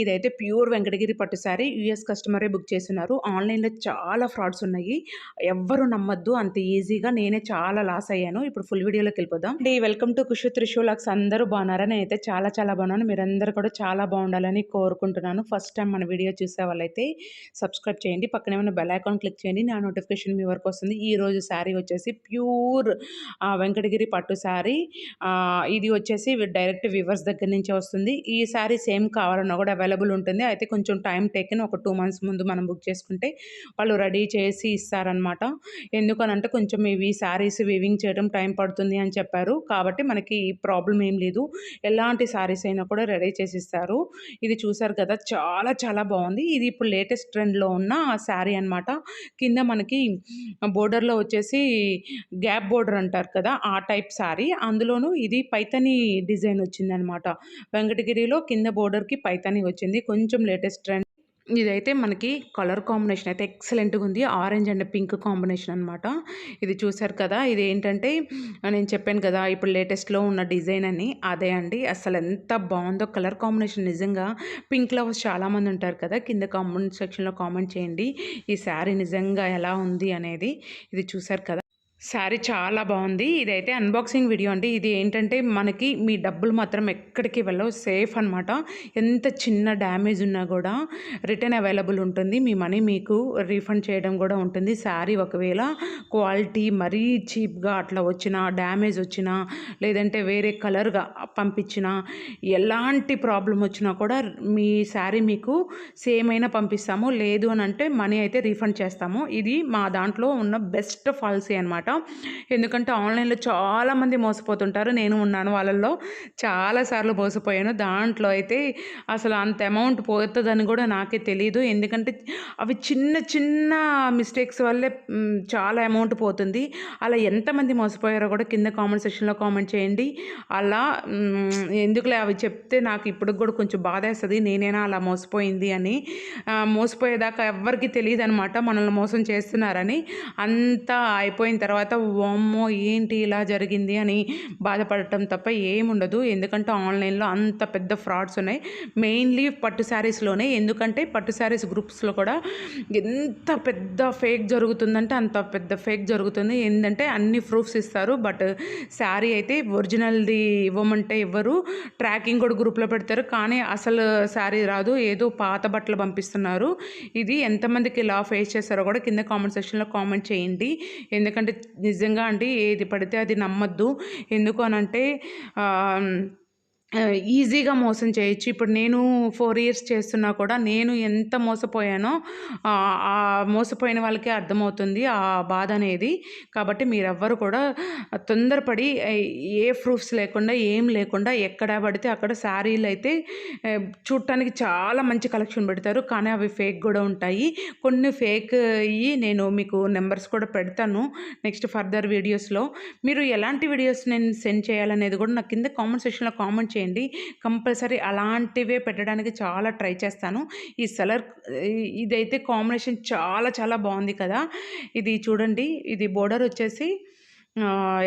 ఇదైతే ప్యూర్ వెంకటగిరి పట్టు sari US కస్టమరే book చేస్తున్నారు ఆన్లైన్లో చాలా ఫ్రాడ్స్ ఉన్నాయి. ఎవ్వరు నమ్మద్దు అంత ఈజీగా నేనే చాలా లాస్ అయ్యాను. ఇప్పుడు ఫుల్ వీడియోలోకి వెళ్ళిపోదాం. అండి వెల్కమ్ టు కుషు త్రిశూలాక్స్ అందరూ బాగున్నారా? నేనైతే చాలా చాలా బాగున్నాను. మీరందరూ కూడా చాలా బాగుండాలని కోరుకుంటున్నాను. ఫస్ట్ టైం మన వీడియో చూసే వాళ్ళైతే సబ్స్క్రైబ్ చేయండి. పక్కనే ఉన్న బెల్ ఐకాన్ క్లిక్ చేయండి. నా నోటిఫికేషన్ మీ వరకు వస్తుంది. ఈ రోజు శారీ వచ్చేసి ప్యూర్ వెంకటగిరి పట్టు శారీ. ఇది వచ్చేసి డైరెక్ట్ వివర్స్ దగ్గర నుంచి వస్తుంది. ఈ శారీ సేమ్ కావాలన్నా కూడా అవైలబుల్ ఉంటుంది. అయితే కొంచెం టైం టేకెన్ ఒక టూ మంత్స్ ముందు మనం బుక్ చేసుకుంటే వాళ్ళు రెడీ చేసి ఇస్తారనమాట ఎందుకనంటే కొంచెం ఇవి శారీస్ వివింగ్ చేయడం టైం పడుతుంది అని చెప్పారు. కాబట్టి మనకి ప్రాబ్లం ఏం లేదు. ఎలాంటి శారీస్ అయినా కూడా రెడీ చేసి ఇస్తారు. ఇది చూసారు కదా చాలా చాలా బాగుంది. ఇది ఇప్పుడు లేటెస్ట్ ట్రెండ్లో ఉన్న శారీ అనమాట కింద మనకి బోర్డర్లో వచ్చేసి గ్యాప్ బోర్డర్ అంటారు కదా ఆ టైప్ శారీ అందులోనూ ఇది పైతని డిజైన్ వచ్చిందనమాట వెంకటగిరిలో కింద బోర్డర్కి పైతని వచ్చింది. కొంచెం లేటెస్ట్ ట్రెండ్ ఇదైతే మనకి కలర్ కాంబినేషన్ అయితే ఎక్సలెంట్గా ఉంది. ఆరెంజ్ అండ్ పింక్ కాంబినేషన్ అనమాట ఇది చూసారు కదా ఇది ఏంటంటే నేను చెప్పాను కదా ఇప్పుడు లేటెస్ట్లో ఉన్న డిజైన్ అని అదే అండి. అసలు ఎంత బాగుందో కలర్ కాంబినేషన్ నిజంగా పింక్ లవర్స్ చాలామంది ఉంటారు కదా కింద కామెంట్ సెక్షన్లో కామెంట్ చేయండి. ఈ శారీ నిజంగా ఎలా ఉంది అనేది ఇది చూసారు కదా. శారీ చాలా బాగుంది. ఇదైతే అన్బాక్సింగ్ వీడియో అండి. ఇది ఏంటంటే మనకి మీ డబ్బులు మాత్రం ఎక్కడికి వెళ్ళవు. సేఫ్ అనమాట ఎంత చిన్న డ్యామేజ్ ఉన్నా కూడా రిటర్న్ అవైలబుల్ ఉంటుంది. మీ మనీ మీకు రీఫండ్ చేయడం కూడా ఉంటుంది. శారీ ఒకవేళ క్వాలిటీ మరీ చీప్గా అట్లా వచ్చినా డ్యామేజ్ వచ్చినా లేదంటే వేరే కలర్గా పంపించినా ఎలాంటి ప్రాబ్లం వచ్చినా కూడా మీ శారీ మీకు సేమ్ అయినా పంపిస్తాము. లేదు అని అంటే మనీ అయితే రీఫండ్ చేస్తాము. ఇది మా దాంట్లో ఉన్న బెస్ట్ పాలసీ అనమాట ఎందుకంటే ఆన్లైన్లో చాలామంది మోసపోతుంటారు. నేను ఉన్నాను వాళ్ళల్లో చాలాసార్లు మోసపోయాను. దాంట్లో అయితే అసలు అంత అమౌంట్ పోతుందని కూడా నాకే తెలియదు ఎందుకంటే అవి చిన్న చిన్న మిస్టేక్స్ వల్లే చాలా అమౌంట్ పోతుంది. అలా ఎంతమంది మోసపోయారో కూడా కింద కామెంట్ సెక్షన్లో కామెంట్ చేయండి. అలా ఎందుకులే అవి చెప్తే నాకు ఇప్పుడు కూడా కొంచెం బాధేస్తుంది. నేనేనా నేనైనా అలా మోసపోయింది అని. మోసపోయేదాకా ఎవరికి తెలియదు అనమాట మనల్ని మోసం చేస్తున్నారని. అంతా అయిపోయిన తర్వాత తర్వాత వామ్మో ఏంటి ఇలా జరిగింది అని బాధపడటం తప్ప ఏముండదు. ఎందుకంటే ఆన్లైన్లో అంత పెద్ద ఫ్రాడ్స్ ఉన్నాయి. మెయిన్లీ పట్టు శారీస్లోనే ఎందుకంటే పట్టు శారీస్ గ్రూప్స్లో కూడా ఎంత పెద్ద ఫేక్ జరుగుతుందంటే అంత పెద్ద ఫేక్ జరుగుతుంది. ఏంటంటే అన్ని ప్రూఫ్స్ ఇస్తారు. బట్ శారీ అయితే ఒరిజినల్ది ఇవ్వమంటే ఇవ్వరు ట్రాకింగ్ కూడా గ్రూప్లో పెడతారు. కానీ అసలు శారీ రాదు. ఏదో పాత బట్టలు పంపిస్తున్నారు. ఇది ఎంతమందికి ఇలా ఫేస్ చేస్తారో కూడా కింద కామెంట్ సెక్షన్లో కామెంట్ చేయండి. ఎందుకంటే నిజంగా అండి ఏది పడితే అది నమ్మద్దు. ఎందుకు అనంటే ఈజీగా మోసం చేయొచ్చు. ఇప్పుడు నేను ఫోర్ ఇయర్స్ చేస్తున్నా కూడా నేను ఎంత మోసపోయానో ఆ మోసపోయిన వాళ్ళకే అర్థమవుతుంది ఆ బాధ అనేది. కాబట్టి మీరెవ్వరు కూడా తొందరపడి ఏ ప్రూఫ్స్ లేకుండా ఏం లేకుండా ఎక్కడ పడితే అక్కడ శారీలు అయితే చూడటానికి చాలా మంచి కలెక్షన్ పెడతారు. కానీ అవి ఫేక్ కూడా ఉంటాయి. కొన్ని ఫేక్ అయ్యి నేను మీకు నెంబర్స్ కూడా పెడతాను నెక్స్ట్ ఫర్దర్ వీడియోస్లో. మీరు ఎలాంటి వీడియోస్ నేను సెండ్ చేయాలనేది కూడా నాకు కింద కామెంట్ సెక్షన్లో కామెంట్ చేయండి. కంపల్సరీ అలాంటివే పెట్టడానికి చాలా ట్రై చేస్తాను. ఈ సెలర్ ఇదైతే కాంబినేషన్ చాలా చాలా బాగుంది కదా. ఇది చూడండి ఇది బోర్డర్ వచ్చేసి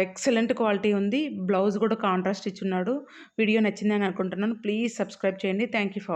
ఎక్సలెంట్ క్వాలిటీ ఉంది. బ్లౌజ్ కూడా కాంట్రాస్ట్ ఇచ్చున్నాడు. వీడియో నచ్చిందని అనుకుంటున్నాను. ప్లీజ్ సబ్స్క్రైబ్ చేయండి. Thank you for